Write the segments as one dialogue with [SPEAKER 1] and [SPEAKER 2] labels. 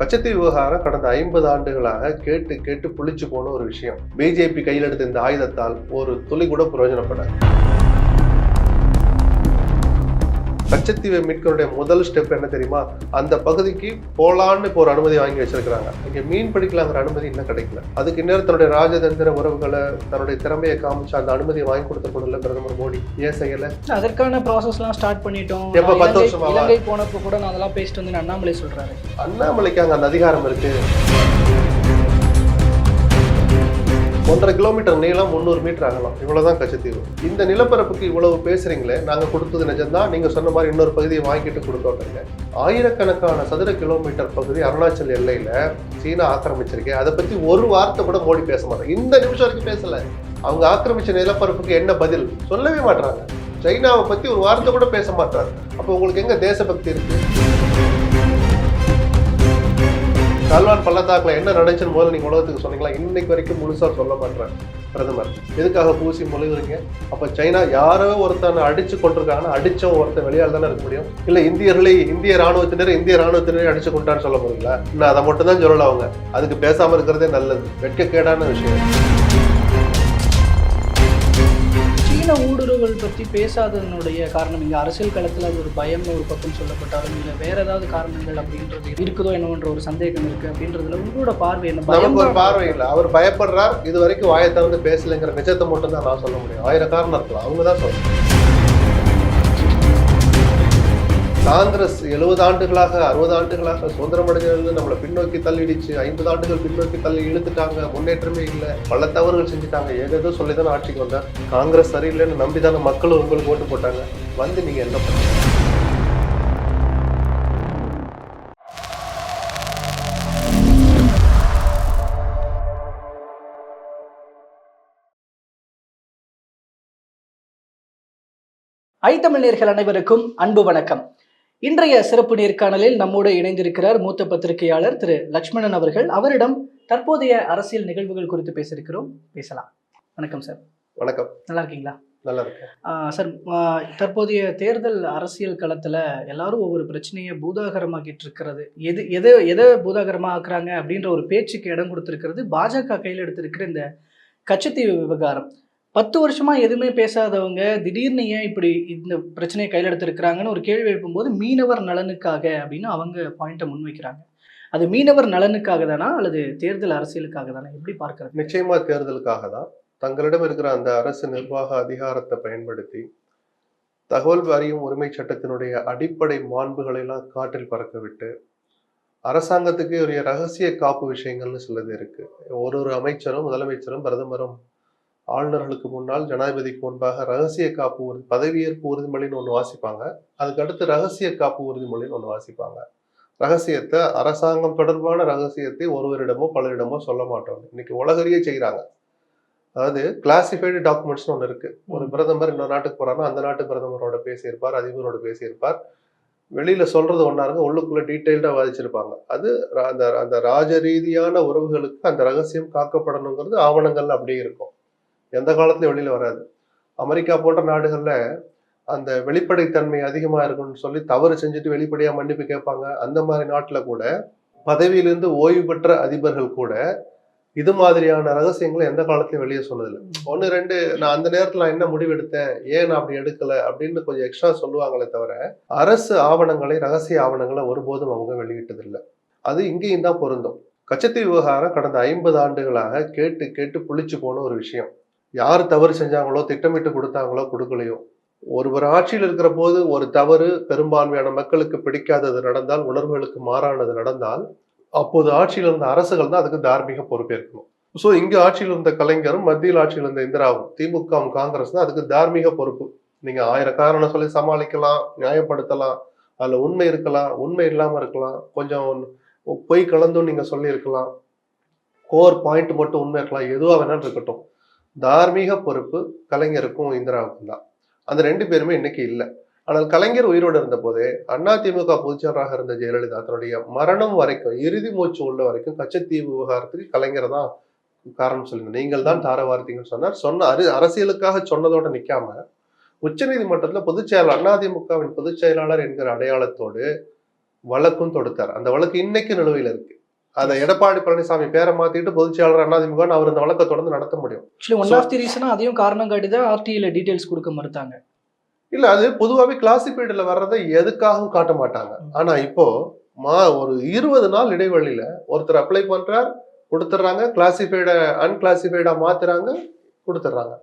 [SPEAKER 1] கச்சத்தீவு விவகாரம் கடந்த ஐம்பது ஆண்டுகளாக கேட்டு கேட்டு புளிச்சு போன ஒரு விஷயம். பிஜேபி கையில் எடுத்த இந்த ஆயுதத்தால் ஒரு துளி கூட பிரயோஜனப்படாது. கச்சத்தீவை மீட்கனுடைய முதல் ஸ்டெப் என்ன தெரியுமா? அந்த பகுதிக்கு போலான்னு இப்போ ஒரு அனுமதி வாங்கி வச்சிருக்கிறாங்க. இங்க மீன் பிடிக்கலாங்கிற அனுமதி இன்னும் கிடைக்கல. அதுக்கு இன்னொரு தன்னுடைய ராஜதந்திர உறவுகளை தன்னுடைய திறமையை காமிச்சு அந்த அனுமதியை வாங்கி கொடுத்த பொருள் பிரதமர் மோடி. ஏன் செய்யல?
[SPEAKER 2] அதற்கான ப்ராசஸ்லாம் ஸ்டார்ட் பண்ணிட்டோம்.
[SPEAKER 1] எப்ப பத்து வருஷமாவா?
[SPEAKER 2] இலங்கை போனப்போ கூட நான் அதெல்லாம் பேசிட்டு வந்து அண்ணாமலை சொல்றாரு.
[SPEAKER 1] அண்ணாமலைக்கு அங்க அந்த அதிகாரம் இருக்கு. ஒன்றரை கிலோமீட்டர் நீளம் முந்நூறு மீட்டர் அகலம். இவ்வளவுதான் கச்சத்தீவு. இந்த நிலப்பரப்புக்கு இவ்வளவு பேசுறீங்களே நாங்க கொடுத்தது நிஜம்தான். நீங்க சொன்ன மாதிரி இன்னொரு பகுதியை வாங்கிட்டு கொடுத்தோம் ஆயிரக்கணக்கான சதுர கிலோமீட்டர் பகுதி அருணாச்சல் எல்லையில சீனா ஆக்கிரமிச்சிருக்கேன் அதை பத்தி ஒரு வார்த்தை கூட மோடி பேச மாட்டேன் இந்த நிமிஷம் வரைக்கும் பேசல. அவங்க ஆக்கிரமிச்ச நிலப்பரப்புக்கு என்ன பதில்? சொல்லவே மாட்டாங்க சைனாவை பத்தி ஒரு வார்த்தை கூட பேச மாட்டாங்க அப்போ உங்களுக்கு எங்க தேசபக்தி இருக்கு? கல்வான் பள்ளத்தாக்கில் என்ன நடந்துச்சுன்னு முதல்ல நீங்கள் உலகத்துக்கு சொன்னீங்களா? இன்னைக்கு வரைக்கும் முழுசாக சொல்ல மாட்டேன் பிரதமர். எதுக்காக பூசி முழுகுறீங்க? அப்போ சைனா யாரோ ஒருத்தனை அடிச்சு கொண்டிருக்காங்கன்னா அடித்தவன் ஒருத்தன் வெளியால் தானே இருக்க முடியும்? இல்லை இந்தியர்களை இந்திய ராணுவத்தினர் இந்திய ராணுவத்தினரை அடிச்சு கொண்டான்னு சொல்ல முடியல நான் அதை மட்டும் தான் சொல்லல அவங்க. அதுக்கு பேசாமல் இருக்கிறதே நல்லது. வெட்கக்கேடான விஷயம்.
[SPEAKER 2] சீன ஊடுருவல் பத்தி பேசாததனுடைய காரணம் இங்க அரசியல் களத்துல அது ஒரு பயம்னு ஒரு பக்கம் சொல்லப்பட்டாலும் இல்ல வேற ஏதாவது காரணங்கள் அப்படின்றது இருக்குதோ என்னவோன்ற ஒரு சந்தேகம் இருக்கு அப்படின்றதுல உங்களோட பார்வை என்ன?
[SPEAKER 1] நமக்கு ஒரு பார்வை இல்லை. அவர் பயப்படுறார். இது வரைக்கும் வாயை திறந்து பேசலைங்கிற நிஜத்தை மட்டும் தான் நான் சொல்ல முடியும். ஆயிரம் காரணம் இருக்கலாம். அவங்க தான் சொல்லணும் காங்கிரஸ் எழுபது ஆண்டுகளாக அறுபது ஆண்டுகளாக சுதந்திரம் அடைஞ்சிருந்து நம்மளை பின்னோக்கி தள்ளிடுச்சு. ஐம்பது ஆண்டுகள் பின்னோக்கி தள்ளி இழுத்துட்டாங்க. முன்னேற்றமே இல்லை. பல தவறுகள் செஞ்சுட்டாங்க. ஏதேதோ சொல்லி தானே ஆட்சிக்கு வந்தேன் காங்கிரஸ் சரியில்லைன்னு நம்பி தானே மக்களும் உங்களுக்கு ஓட்டு போட்டாங்க. வந்து நீங்கள் என்ன பண்ணுங்க
[SPEAKER 2] ஐத்தமிழ் நேர்கள் அனைவருக்கும் அன்பு வணக்கம். இன்றைய சிறப்பு நேர்காணலில் நம்மோடு இணைந்திருக்கிறார் மூத்த பத்திரிகையாளர் திரு லக்ஷ்மணன் அவர்கள். அவரிடம் தற்போதைய அரசியல் நிகழ்வுகள் குறித்து பேசியிருக்கிறோம். பேசலாம். வணக்கம் சார்.
[SPEAKER 1] வணக்கம்.
[SPEAKER 2] நல்லா இருக்கீங்களா?
[SPEAKER 1] நல்லா இருக்கு
[SPEAKER 2] சார் தற்போதைய தேர்தல் அரசியல் களத்துல எல்லாரும் ஒவ்வொரு பிரச்சனையை பூதாகரமாக்கிட்டு இருக்கிறது. எது எதை எதை பூதாகரமா ஆக்குறாங்க அப்படின்ற ஒரு பேச்சுக்கு இடம் கொடுத்திருக்கிறது. பாஜக கையில் எடுத்திருக்கிற இந்த கச்சத்தீவு விவகாரம். பத்து வருஷமா எதுவுமே பேசாதவங்க திடீர்னு ஏன் இப்படி இந்த பிரச்சனையை கையில் எடுத்திருக்கிறாங்கன்னு ஒரு கேள்வி எழுப்பும்போது மீனவர் நலனுக்காக அப்படின்னு அவங்க பாயிண்ட்டை முன்வைக்கிறாங்க. அது மீனவர் நலனுக்காக தானா அல்லது தேர்தல் அரசியலுக்காக தானா? எப்படி பார்க்கறது?
[SPEAKER 1] நிச்சயமா தேர்தலுக்காக தான். தங்களிடம் இருக்கிற அந்த அரசு நிர்வாக அதிகாரத்தை பயன்படுத்தி தகவல் அறியும் உரிமை சட்டத்தினுடைய அடிப்படை மாண்புகளை எல்லாம் காற்றில் பறக்க விட்டு அரசாங்கத்துக்கு ஒரு ரகசிய காப்பு விஷயங்கள்னு சிலது இருக்கு. ஒரு ஒரு அமைச்சரும் முதலமைச்சரும் பிரதமரும் ஆளுநர்களுக்கு முன்னால் ஜனாதிபதிக்கு முன்பாக ரகசிய காப்பு உறுதி பதவியேற்பு உறுதிமொழின்னு ஒன்று வாசிப்பாங்க. அதுக்கு அடுத்து ரகசிய காப்பு உறுதிமொழின்னு ஒன்று வாசிப்பாங்க. ரகசியத்தை அரசாங்கம் தொடர்பான ரகசியத்தை ஒருவரிடமோ பலரிடமோ சொல்ல மாட்டோம். இன்னைக்கு உலகறியே செய்கிறாங்க அதாவது கிளாசிஃபைடு டாக்குமெண்ட்ஸ்னு ஒன்று இருக்கு. ஒரு பிரதமர் இன்னொரு நாட்டுக்கு போறாருன்னா அந்த நாட்டு பிரதமரோட பேசியிருப்பார் அதிபரோட பேசியிருப்பார். வெளியில சொல்றது ஒன்றா இருக்கு உள்ளுக்குள்ள டீட்டெயில்டாக வாதிச்சிருப்பாங்க. அது அந்த அந்த ராஜ ரீதியான உறவுகளுக்கு அந்த ரகசியம் காக்கப்படணுங்கிறது ஆவணங்கள்ல அப்படியே இருக்கும். எந்த காலத்துலயும் வெளியில வராது. அமெரிக்கா போன்ற நாடுகள்ல அந்த வெளிப்படைத்தன்மை அதிகமா இருக்கும்னு சொல்லி தவறு செஞ்சுட்டு வெளிப்படையா மன்னிப்பு கேட்பாங்க. அந்த மாதிரி நாட்டுல கூட பதவியிலிருந்து ஓய்வு பெற்ற அதிபர்கள் கூட இது மாதிரியான ரகசியங்களை எந்த காலத்துலயும் வெளியே சொன்னதில்லை. ஒன்று ரெண்டு நான் அந்த நேரத்தில் நான் என்ன முடிவு எடுத்தேன் ஏன் நான் அப்படி எடுக்கல அப்படின்னு கொஞ்சம் எக்ஸ்ட்ரா சொல்லுவாங்களே தவிர அரசு ஆவணங்களை ரகசிய ஆவணங்களை ஒருபோதும் அவங்க வெளியிட்டதில்லை. அது இங்கேயும் தான் பொருந்தும். கச்சத்தீவு விவகாரம் கடந்த ஐம்பது ஆண்டுகளாக கேட்டு கேட்டு புளிச்சு போன ஒரு விஷயம். யார் தவறு செஞ்சாங்களோ திட்டமிட்டு கொடுத்தாங்களோ கொடுக்கலையோ. ஒருவர் ஆட்சியில் இருக்கிற போது ஒரு தவறு பெரும்பான்மையான மக்களுக்கு பிடிக்காதது நடந்தால் உணர்வுகளுக்கு மாறானது நடந்தால் அப்போது ஆட்சியில் இருந்த அரசுகள் தான் அதுக்கு தார்மீக பொறுப்பேற்கணும். ஸோ இங்கே ஆட்சியில் இருந்த கலைஞரும் மத்தியில் ஆட்சியில் இருந்த இந்திராவும் திமுகவும் காங்கிரஸ் தான் அதுக்கு தார்மீக பொறுப்பு. நீங்கள் ஆயிரம் காரணம் சொல்லி சமாளிக்கலாம் நியாயப்படுத்தலாம் அதில் உண்மை இருக்கலாம் உண்மை இல்லாமல் இருக்கலாம் கொஞ்சம் பொய் கலந்தும் நீங்கள் சொல்லியிருக்கலாம். கோர் பாயிண்ட் மட்டும் உண்மை இருக்கலாம் எதுவாக வேணாலும் இருக்கட்டும். தார்மீக பொறுப்பு கலைஞருக்கும் இந்திராவுக்கும் தான். அந்த ரெண்டு பேருமே இன்னைக்கு இல்லை. ஆனால் கலைஞர் உயிரோடு இருந்த போதே அதிமுக பொதுச்செயலராக இருந்த ஜெயலலிதா தன்னுடைய மரணம் வரைக்கும் இறுதி மூச்சு உள்ள வரைக்கும் கச்சத்தீவு விவகாரத்துக்கு கலைஞர் தான் காரணம் சொல்லுங்க நீங்கள் தான் தார வார்த்தைங்கன்னு சொன்னார். சொன்ன அரு அரசியலுக்காக சொன்னதோட நிக்காம உச்சநீதிமன்றத்தில் பொதுச் செயலாளர் அதிமுகவின் பொதுச் செயலாளர் என்கிற அடையாளத்தோடு வழக்கும் தொடுத்தார். அந்த வழக்கு இன்னைக்கு நிலுவையில் இருக்கு. அதை எடப்பாடி பழனிசாமி பேரை மாத்திட்டு பொதுச் செயலாளர் அதிமுக அவர் இந்த வழக்கை தொடர்ந்து நடத்த முடியும்.
[SPEAKER 2] ஆக்சுவலி ஒன் ஆஃப் தி ரீசனா அதையும் காரணம் காட்டி தான் ஆர்டிஐல டீடைல்ஸ் கொடுக்க மறுத்தாங்க.
[SPEAKER 1] இல்ல அது பொதுவாகவே கிளாசிஃபைடுல வர்றதை எதுக்காகவும் காட்ட மாட்டாங்க. ஆனா இப்போ மா ஒரு இருபது நாள் இடைவெளியில ஒருத்தர் அப்ளை பண்றார் கொடுத்துட்றாங்க கிளாசிஃபைட அன்கிளாசிஃபைடா மாத்துறாங்க கொடுத்துட்றாங்க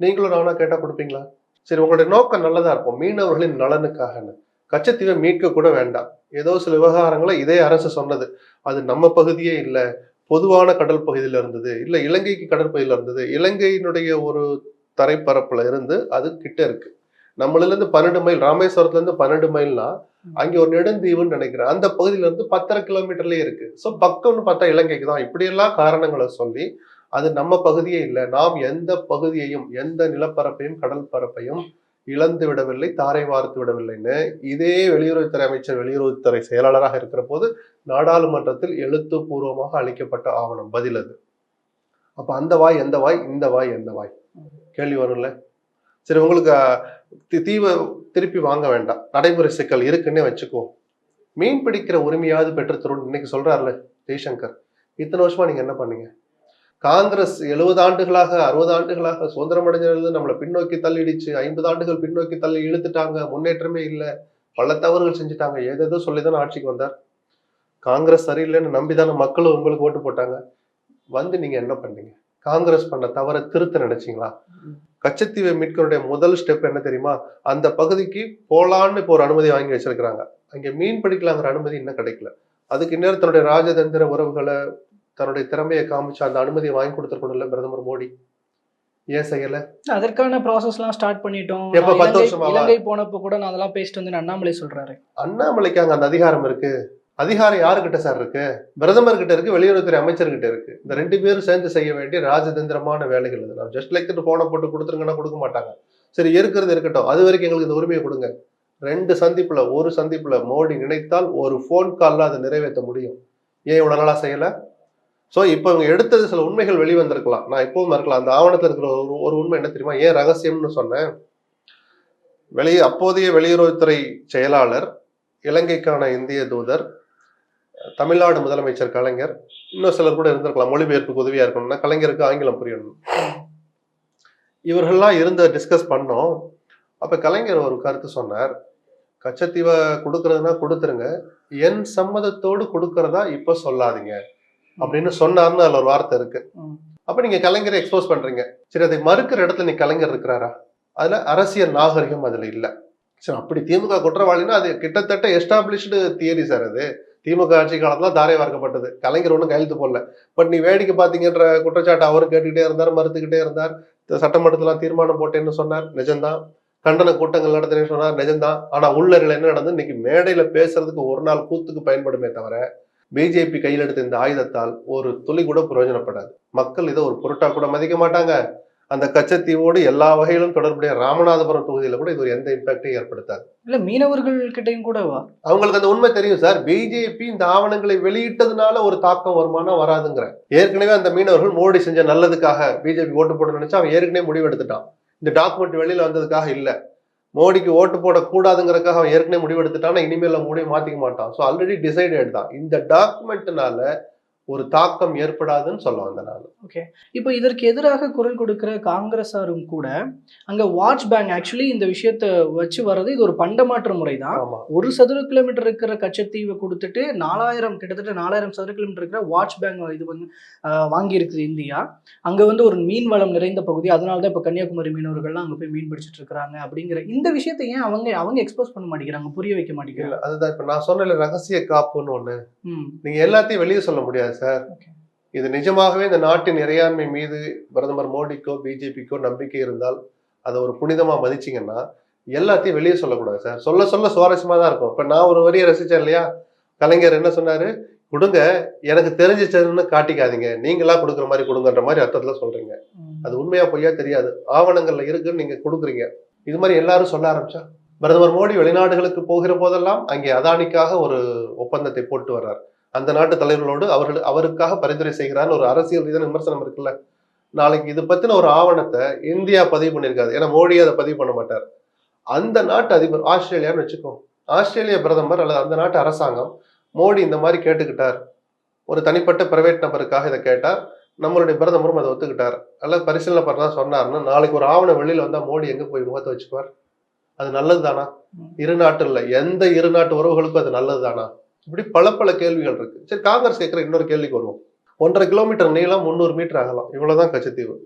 [SPEAKER 1] நீங்களும் நானா கேட்டா கொடுப்பீங்களா? சரி உங்களுடைய நோக்கம் நல்லதா இருக்கும் மீனவர்களின் நலனுக்காகன்னு. கச்சத்தீவை மீட்க கூட வேண்டாம். ஏதோ சில விவகாரங்களை இதே அரசு சொன்னது. அது நம்ம பகுதியே இல்லை. பொதுவான கடல் பகுதியில் இருந்தது. இல்லை இலங்கைக்கு கடற்பகுதியில் இருந்தது. இலங்கையினுடைய ஒரு தரைப்பரப்புல இருந்து அது கிட்ட இருக்கு. நம்மள பன்னெண்டு மைல் ராமேஸ்வரத்துல இருந்து பன்னெண்டு மைல்னா அங்கே ஒரு நெடுந்தீவுன்னு நினைக்கிறேன். அந்த பகுதியில இருந்து பத்தரை கிலோமீட்டர்லேயே இருக்கு. ஸோ பக்கம்னு பார்த்தா இலங்கைக்கு தான். இப்படியெல்லாம் காரணங்களை சொல்லி அது நம்ம பகுதியே இல்லை. நாம் எந்த பகுதியையும் எந்த நிலப்பரப்பையும் கடல் பரப்பையும் இழந்து விடவில்லை தாரை வார்த்து விடவில்லைன்னு இதே வெளியுறவுத்துறை அமைச்சர் வெளியுறவுத்துறை செயலாளராக இருக்கிற போது நாடாளுமன்றத்தில் எழுத்துப்பூர்வமாக அளிக்கப்பட்ட ஆவணம் பதில் அது. அப்ப அந்த வாய் எந்த வாய் இந்த வாய் எந்த வாய்? கேள்வி வரும்ல. சரி உங்களுக்கு தி- தீவை திருப்பி வாங்க வேண்டாம். நடைமுறை சிக்கல் இருக்குன்னே வச்சுக்குவோம் மீன் பிடிக்கிற உரிமையாவது பெற்று தரும் இன்னைக்கு சொல்றாருல ஜெய்சங்கர். இத்தனை வருஷமா நீங்க என்ன பண்ணீங்க? காங்கிரஸ் எழுபது ஆண்டுகளாக அறுபது ஆண்டுகளாக சுதந்திரம் அடைஞ்சிருந்து நம்மளை பின்னோக்கி தள்ளிடுச்சு. ஐம்பது ஆண்டுகள் பின்னோக்கி தள்ளி இழுத்துட்டாங்க. முன்னேற்றமே இல்லை. பல தவறுகள் செஞ்சுட்டாங்க. ஏதேதோ சொல்லிதானே ஆட்சிக்கு வந்தார். காங்கிரஸ் சரியில்லைன்னு நம்பிதானே மக்களும் உங்களுக்கு ஓட்டு போட்டாங்க. வந்து நீங்க என்ன பண்ணீங்க? காங்கிரஸ் பண்ண தவறை திருத்த நினைச்சீங்களா? கச்சத்தீவை மீட்கனுடைய முதல் ஸ்டெப் என்ன தெரியுமா? அந்த பகுதிக்கு போலான்னு இப்போ ஒரு அனுமதி வாங்கி வச்சிருக்கிறாங்க. அங்கே மீன் பிடிக்கலாங்கிற அனுமதி இன்னும் கிடைக்கல. அதுக்கு இன்னொரு தன்னுடைய ராஜதந்திர உறவுகளை தன்னுடைய திறமையை காமிச்சு அந்த அனுமதியை வாங்கி கொடுத்துருக்கணும்ல பிரதமர் மோடி. ஏன் செய்யல?
[SPEAKER 2] அதற்கான ப்ராசஸ்லாம் ஸ்டார்ட் பண்ணிட்டோம்.
[SPEAKER 1] எப்ப பத்து வருஷமாவா?
[SPEAKER 2] இலங்கை போனப்போ கூட நான் அதெல்லாம் பேசிட்டு வந்து அண்ணாமலை சொல்றாரு.
[SPEAKER 1] அண்ணாமலைக்கு அங்க அந்த அதிகாரம் இருக்கு. அதிகாரம் யாருக்கிட்ட சார் இருக்கு? பிரதமர் கிட்ட இருக்கு வெளியுறவுத்துறை அமைச்சர்கிட்ட இருக்கு. இந்த ரெண்டு பேரும் சேர்ந்து செய்ய வேண்டிய ராஜதந்திரமான வேலைகள் இது. நான் ஜஸ்ட் லைக் போன போட்டு கொடுத்துருங்கன்னா கொடுக்க மாட்டாங்க. சரி இருக்கிறது இருக்கட்டும். அது வரைக்கும் எங்களுக்கு இந்த உரிமையை கொடுங்க. ரெண்டு சந்திப்புல ஒரு சந்திப்புல மோடி நினைத்தால் ஒரு ஃபோன் கால்ல அதை நிறைவேற்ற முடியும். ஏன் இவ்வளவு நாளா செய்யல? ஸோ இப்போ இவங்க எடுத்தது சில உண்மைகள் வெளிவந்திருக்கலாம். நான் இப்பவும் இருக்கலாம் அந்த ஆவணத்தில் இருக்கிற ஒரு ஒரு உண்மை என்ன தெரியுமா? ஏன் ரகசியம்னு சொன்னேன். வெளியே அப்போதைய வெளியுறவுத்துறை செயலாளர் இலங்கைக்கான இந்திய தூதர் தமிழ்நாடு முதலமைச்சர் கலைஞர் இன்னும் சிலர் கூட இருந்திருக்கலாம். மொழிபெயர்ப்புக்கு உதவியாக இருக்கணும்னா கலைஞருக்கு ஆங்கிலம் புரியணும். இவர்கள்லாம் இருந்த டிஸ்கஸ் பண்ணோம். அப்போ கலைஞர் ஒரு கருத்து சொன்னார். கச்சத்தீவை கொடுக்கறதுனா கொடுத்துருங்க. என் சம்மதத்தோடு கொடுக்கறதா இப்போ சொல்லாதீங்க. அப்படின்னு சொன்னார்னு அதுல ஒரு வார்த்தை இருக்கு. அப்ப நீங்க கலைஞரை எக்ஸ்போஸ் பண்றீங்க. சரி அதை மறுக்கிற இடத்துல நீ கலைஞர் இருக்கிறாரா? அதுல அரசியல் நாகரிகம் அதுல இல்ல. சரி அப்படி திமுக குற்றவாளினா அது கிட்டத்தட்ட எஸ்டாப்ளிஷ்டு தியரி சார் அது. திமுக ஆட்சி காலத்துல தாரை வார்க்கப்பட்டது. கலைஞர் ஒன்றும் கையெழுத்து போடல. பட் நீ வேடிக்கை பார்த்தீங்கன்ற குற்றச்சாட்டு அவர் கேட்டுக்கிட்டே இருந்தார் மறுத்துக்கிட்டே இருந்தார். சட்டமன்றத்துல தீர்மானம் போட்டேன்னு சொன்னார். நிஜம்தான். கண்டன கூட்டங்கள் நடத்தினேன்னு சொன்னார். நிஜம்தான். ஆனா உள்ளறையில் என்ன நடந்து இன்னைக்கு மேடையில பேசுறதுக்கு ஒரு நாள் கூத்துக்கு பயன்படுமே தவிர பிஜேபி கையில் எடுத்த இந்த ஆயுதத்தால் ஒரு துளி கூட பிரயோஜனப்படாது. மக்கள் இதை ஒரு பொருட்டா கூட மதிக்க மாட்டாங்க. அந்த கச்சத்தீவோடு எல்லா வகையிலும் தொடர்புடைய ராமநாதபுரம் தொகுதியில கூட இது ஒரு எந்த இம்பாக்டையும் ஏற்படுத்தாது.
[SPEAKER 2] இல்ல மீனவர்கள் கிட்டயும் கூட
[SPEAKER 1] அவங்களுக்கு அந்த உண்மை தெரியும் சார். பிஜேபி இந்த ஆவணங்களை வெளியிட்டதுனால ஒரு தாக்கம் வருமானம் வராதுங்கிற. ஏற்கனவே அந்த மீனவர்கள் மோடி செஞ்ச நல்லதுக்காக பிஜேபி ஓட்டு போட நினைச்சா அவன் ஏற்கனவே முடிவு எடுத்துட்டான். இந்த டாக்குமெண்ட் வெளியில வந்ததுக்காக இல்ல. மோடிக்கு ஓட்டு போடக்கூடாதுங்கிறதுக்காக அவன் ஏற்கனவே முடிவெடுத்துட்டான்னா இனிமேல் அவன் மாற்றிக்க மாட்டான். ஸோ ஆல்ரெடி டிசைடட் தான். இந்த டாக்குமெண்ட்னால ஒரு தாக்கம் ஏற்படாதுன்னு சொல்ல வந்தேன் நான்
[SPEAKER 2] இப்போ இதற்கு எதிராக குரல் கொடுக்கிற காங்கிரஸாரும் கூட அங்க வாட்ச் பேங்க் ஆக்சுவலி இந்த விஷயத்தை வச்சு வர்றது இது ஒரு பண்டமாற்று முறை தான் ஒரு சதுர கிலோமீட்டர் இருக்கிற கச்சத்தீவை கொடுத்துட்டு நாலாயிரம் கிட்டத்தட்ட நாலாயிரம் சதுர கிலோமீட்டர் இருக்கிற வாட்ச் பேங்க் இது வந்து வாங்கியிருக்குது இந்தியா. அங்க வந்து ஒரு மீன் வளம் நிறைந்த பகுதி. அதனால தான் இப்போ கன்னியாகுமரி மீனவர்கள்லாம் அங்க போய் மீன் பிடிச்சிட்டு இருக்காங்க அப்படிங்கிற இந்த விஷயத்தை ஏன் அவங்க அவங்க எக்ஸ்போஸ் பண்ண மாட்டேங்கிறாங்க புரிய வைக்க மாட்டேங்கிறாங்க?
[SPEAKER 1] அதுதான் இப்ப நான் சொன்னல ரகசிய காப்புன்னு
[SPEAKER 2] ம்.
[SPEAKER 1] நீங்க எல்லாத்தையும் வெளியே சொல்ல முடியாது. சார். இது நிஜமாகவே இந்த நாட்டின் இறையாண்மை மீது பிரதமர் மோடிக்கோ பிஜேபிக்கோ நம்பிக்கை இருந்தால் அதை ஒரு புனிதமா மதிச்சீங்கன்னா எல்லாத்தையும் வெளியே சொல்லக்கூடாது சார். சொல்ல சொல்ல சுவாரஸ்யமா தான் இருக்கும். இப்ப நான் ஒரு வரியை ரசிச்சேன் இல்லையா? கலைஞர் என்ன சொன்னாரு? கொடுங்க எனக்கு தெரிஞ்சிச்சதுன்னு காட்டிக்காதீங்க. நீங்களா கொடுக்குற மாதிரி கொடுங்கன்ற மாதிரி அர்த்தத்துல சொல்றீங்க.
[SPEAKER 2] ம்.
[SPEAKER 1] அது உண்மையா பொய்யா தெரியாது. ஆவணங்கள்ல இருக்குன்னு நீங்க கொடுக்குறீங்க. இது மாதிரி எல்லாரும் சொல்ல ஆரம்பிச்சா? பிரதமர் மோடி வெளிநாடுகளுக்கு போகிற போதெல்லாம் அங்கே அதானிக்காக ஒரு ஒப்பந்தத்தை போட்டு வர்றார். அந்த நாட்டு தலைவர்களோடு அவர்கள் அவருக்காக பரிந்துரை செய்கிறார்னு ஒரு அரசியல் ரீதியான விமர்சனம் இருக்குல்ல? நாளைக்கு இது பத்தின ஒரு ஆவணத்தை இந்தியா பதிவு பண்ணியிருக்காது ஏன்னா மோடி அதை பதிவு பண்ண மாட்டார். அந்த நாட்டு அதிபர் ஆஸ்திரேலியான்னு வச்சுக்கோ. ஆஸ்திரேலிய பிரதமர் அல்லது அந்த நாட்டு அரசாங்கம் மோடி இந்த மாதிரி கேட்டுக்கிட்டார். ஒரு தனிப்பட்ட பிரைவேட் நபருக்காக இதை கேட்டார். நம்மளுடைய பிரதமரும் அதை ஒத்துக்கிட்டார். அல்லது பரிசீலனை பண்ணா சொன்னார்னா நாளைக்கு ஒரு ஆவணம் வெளியில வந்தா மோடி எங்க போய் முகத்தை வச்சுக்குவார்? அது நல்லது தானா இரு நாட்டு இல்ல எந்த இரு நாட்டு உறவுகளுக்கும் அது நல்லது தானா இப்படி பல பல கேள்விகள் இருக்கு. சரி காங்கிரஸ் கேட்குற இன்னொரு கேள்விக்கு வருவோம். ஒன்றரை கிலோமீட்டர் நீளம் முந்நூறு மீட்டர் அகலம். இவ்வளவுதான் கச்சத்தீவு.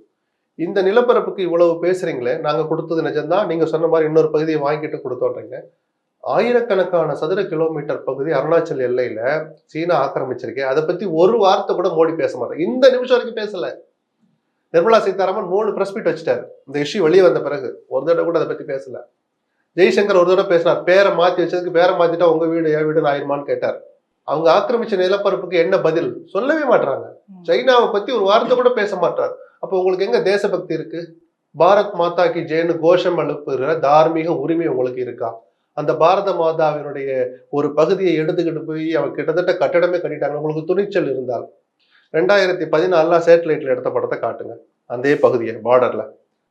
[SPEAKER 1] இந்த நிலப்பரப்புக்கு இவ்வளவு பேசுறீங்களே நாங்க கொடுத்தது நிஜம்தான். நீங்க சொன்ன மாதிரி இன்னொரு பகுதியை வாங்கிட்டு கொடுத்தோன்றீங்க. ஆயிரக்கணக்கான சதுர கிலோமீட்டர் பகுதி அருணாச்சல் எல்லையில சீனா ஆக்கிரமிச்சிருக்கேன் அதை பத்தி ஒரு வார்த்தை கூட மோடி பேச மாட்டேன் இந்த நிமிஷம் வரைக்கும் பேசல. நிர்மலா சீதாராமன் மூணு பிரஸ் மீட் வச்சுட்டாரு. இந்த இஷ்யூ வெளியே வந்த பிறகு. ஒரு தடவை கூட அதை பத்தி பேசல. ஜெய்சங்கர் ஒரு தடவை பேசினார் பேரை மாத்தி வச்சதுக்கு பேரை மாத்திட்டா உங்க வீடு என் வீடுன்னு ஆயிருமான்னு கேட்டார். அவங்க ஆக்கிரமிச்ச நிலப்பரப்புக்கு என்ன பதில்? சொல்லவே மாட்டாங்க சைனாவை பத்தி ஒரு வார்த்தை கூட பேச மாட்டார். அப்போ உங்களுக்கு எங்க தேசபக்தி இருக்கு? பாரத் மாதா கி ஜெயன்னு கோஷம் எழுப்புகிற தார்மீக உரிமை உங்களுக்கு இருக்கா? அந்த பாரத மாதாவினுடைய ஒரு பகுதியை எடுத்துக்கிட்டு போய் அவன் கிட்டத்தட்ட கட்டடமே கட்டிட்டாங்க. உங்களுக்கு துணிச்சல் இருந்தால். ரெண்டாயிரத்தி பதினாலுல சேட்டலைட்ல எடுத்த படத்தை காட்டுங்க. அதே பகுதியை பார்டர்ல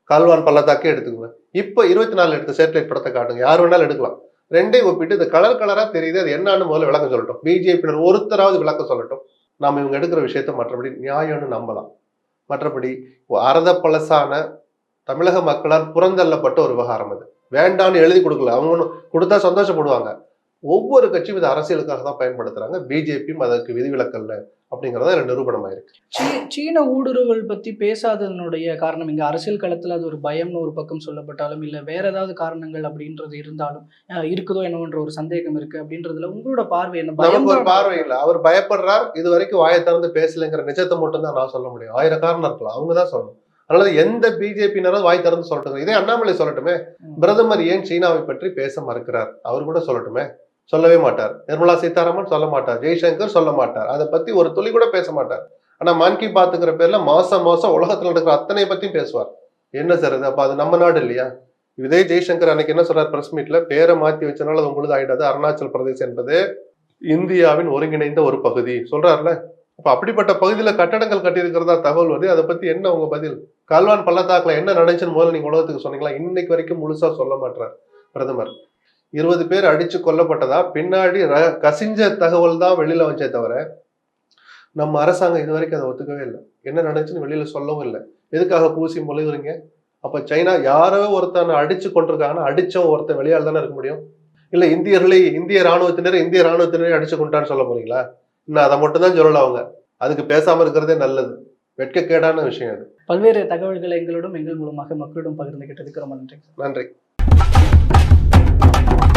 [SPEAKER 1] கால்வான் பள்ளத்தாக்கே எடுத்துக்கோங்க இப்போ இருபத்தி நாலு எடுத்த சேட்டலைட் படத்தை காட்டுங்க. யார் வேணாலும் எடுக்கலாம். ரெண்டையும் ஒப்பிட்டு இது கலர் கலராக தெரியுது. அது என்னன்னு முதல்ல விளக்கம் சொல்லட்டும். பிஜேபியினர் ஒருத்தராவது விளக்கம் சொல்லட்டும். நாம இவங்க எடுக்கிற விஷயத்த மற்றபடி நியாயம்னு நம்பலாம். மற்றபடி அறத பழசான தமிழக மக்களால் புறந்தள்ளப்பட்ட ஒரு விவகாரம் அது. வேண்டான்னு எழுதி கொடுக்கல. அவங்க கொடுத்தா சந்தோஷப்படுவாங்க. ஒவ்வொரு கட்சியும் இதை அரசியலுக்காக தான் பயன்படுத்துறாங்க. பிஜேபியும் அதற்கு விதிவிலக்கல்ல அப்படிங்கறத நிரூபணம் ஆயிருக்கு
[SPEAKER 2] சீ- சீன ஊடுருவல் பத்தி பேசாததனுடைய காரணம் இங்க அரசியல் களத்துல அது ஒரு பயம்னு ஒரு பக்கம் சொல்லப்பட்டாலும் இல்ல வேற ஏதாவது காரணங்கள் அப்படின்றது இருந்தாலும் இருக்குதோ என்னவென்ற ஒரு சந்தேகம் இருக்கு அப்படின்றதுல உங்களோட பார்வை என்ன?
[SPEAKER 1] நமக்கு ஒரு பார்வை இல்லை. அவர் பயப்படுறார். இது வரைக்கும் வாயை திறந்து பேசலைங்கிற நிஜத்தை மட்டும் தான் நான் சொல்ல முடியும். ஆயிரம் காரணம் இருக்கலாம். அவங்க தான் சொல்லணும். அதனால எந்த பிஜேபியினரும் வாய் திறந்து சொல்லட்டும் இதே அண்ணாமலை சொல்லட்டுமே. பிரதமர் ஏன் சீனாவை பற்றி பேச மறுக்கிறார்? அவர் கூட சொல்லட்டுமே. சொல்லவே மாட்டார். நிர்மலா சீதாராமன் சொல்ல மாட்டார். ஜெய்சங்கர் சொல்ல மாட்டார். அதை பத்தி ஒரு துளி கூட பேச மாட்டார். ஆனா மன் கி பாத்துங்கிற பேர்ல மாசம் மாசம் உலகத்துல நடக்கிற அத்தனை பத்தியும் பேசுவார். என்ன சார் இது? அப்ப அது நம்ம நாடு இல்லையா? இதே ஜெய்சங்கர் அன்னைக்கு என்ன சொல்றார் பிரஸ் மீட்ல பேரை மாத்தி வச்சனால அது உங்களுக்கு ஆயிடாது. அருணாச்சல் பிரதேஷ் என்பது இந்தியாவின் ஒருங்கிணைந்த ஒரு பகுதி. சொல்றாருல? அப்ப அப்படிப்பட்ட பகுதியில கட்டடங்கள் கட்டியிருக்கிறதா தகவல் வருது. அதை பத்தி என்ன உங்க பதில்? கால்வான் பள்ளத்தாக்குல என்ன நடந்துச்சுன்னு முதல்ல நீங்க உலகத்துக்கு சொன்னீங்களா? இன்னைக்கு வரைக்கும் முழுசா சொல்ல மாட்டார் பிரதமர். இருபது பேர் அடிச்சு கொல்லப்பட்டதா? பின்னாடி ர- கசிஞ்ச தகவல் தான் வெளியில வந்தே தவிர நம்ம அரசாங்கம் இது வரைக்கும் அதை ஒத்துக்கவே இல்லை. என்ன நடந்துச்சுன்னு வெளியில சொல்லவும் இல்லை. எதுக்காக பூசி மொழிகுறீங்க அப்ப சைனா யாரோ ஒருத்தனை அடிச்சு கொண்டிருக்காங்கன்னா அடிச்சவன் ஒருத்தன் வெளியால் தானே இருக்க முடியும்? இல்ல இந்தியர்களை இந்திய ராணுவத்தினர் இந்திய ராணுவத்தினரை அடிச்சு கொண்டான்னு சொல்ல போறீங்களா? இன்னும் அதை மட்டும் தான் சொல்லல அவங்க. அதுக்கு பேசாம இருக்கிறதே நல்லது. வெட்கக்கேடான விஷயம் அது.
[SPEAKER 2] பல்வேறு தகவல்களை எங்களோடும் எங்கள் மூலமாக மக்களிடம் பகிர்ந்துகிட்டதுக்கு ரொம்ப நன்றி.
[SPEAKER 1] நன்றி. Thank you.